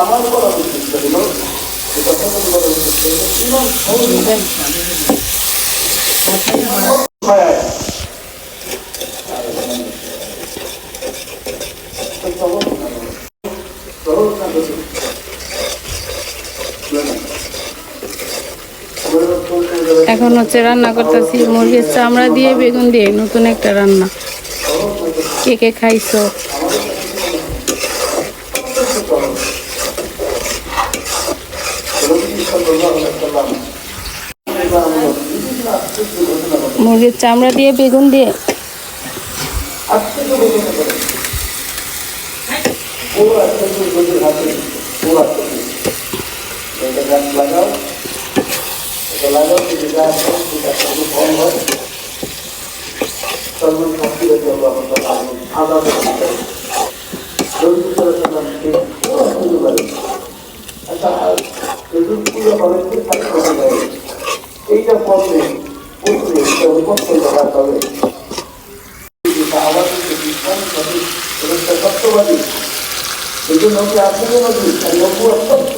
আমার এখন হচ্ছে রান্না করতেছি, মুরগির চামড়া দিয়ে, বেগুন দিয়ে, নতুন একটা রান্না। কে কে খাইছো? মুরগির চামড়া দিয়ে বেগুন দিয়ে। লাগাও লাগাও কম হয় রেখে এইটা পড়লে এটা রূপক করে দেওয়া হবে যেটা আমাদের যে বিশ্বাস নদী এবং সত্যবাদী এই জন্য কি নদী আর নব্বই সত্য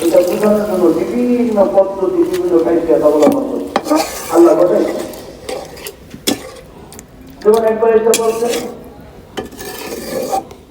এটা বোঝানোর জন্য বিভিন্ন পদ্ধতি বিভিন্ন কাইফিয়াত অবলম্বন করছে আল্লাহ বলে যেমন একবার এটা বলছে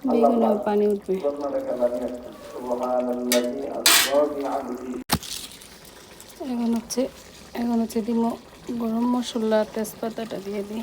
আছে বেগুনেও পানি উঠবে। এখন হচ্ছে এখন হচ্ছে দিব গরম মশলা তেজপাতাটা দিয়ে দিই।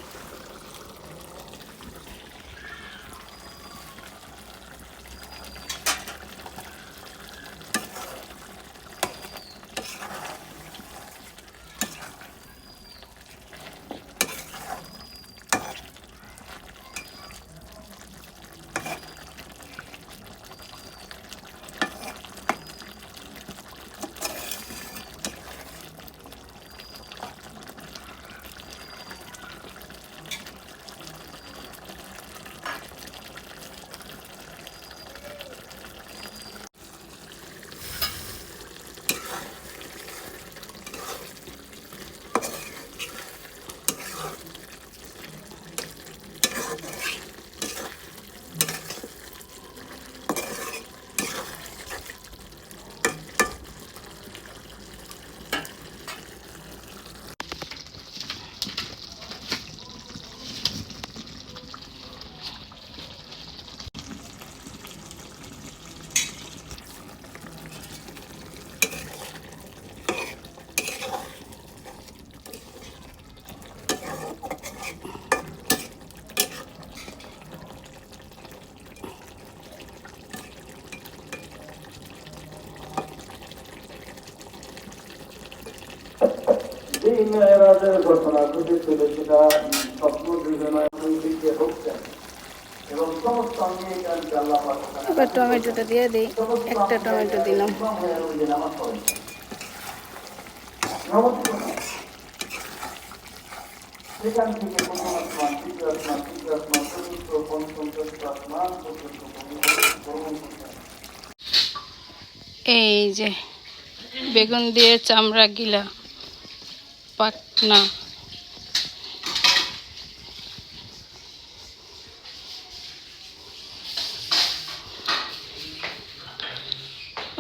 মেয়েরাজের ঘটনা ঘটেছিল সেটা স্বপ্ন যোজনায় দিকে হচ্ছেন এবং সমস্ত অঙ্গীকারকে আল্লাহ এবার টমেটোটা দিয়ে দিই। একটা টমেটো দিলাম। ইমাম ওই যে নামাজ পড়েন। নামাজ পড়েন। সেখান থেকে প্রথম আসমান তৃতীয় আসমান তৃতীয় আসমান চতুর্থ পঞ্চম চতুর্থ আসমান চতুর্থ ভ্রমণ এই যে বেগুন দিয়ে চামড়া গিলা। পাকনা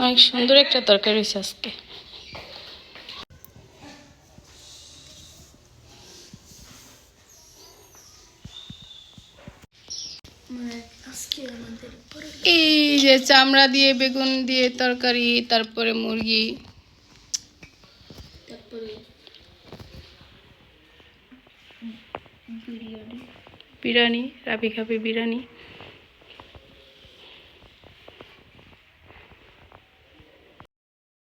অনেক সুন্দর একটা তরকারি হয়েছে আজকে। এই যে চামড়া দিয়ে, বেগুন দিয়ে তরকারি, তারপরে মুরগি। তারপরে বিরিয়ানি। বিরিয়ানি রাবি খাবে বিরিয়ানি।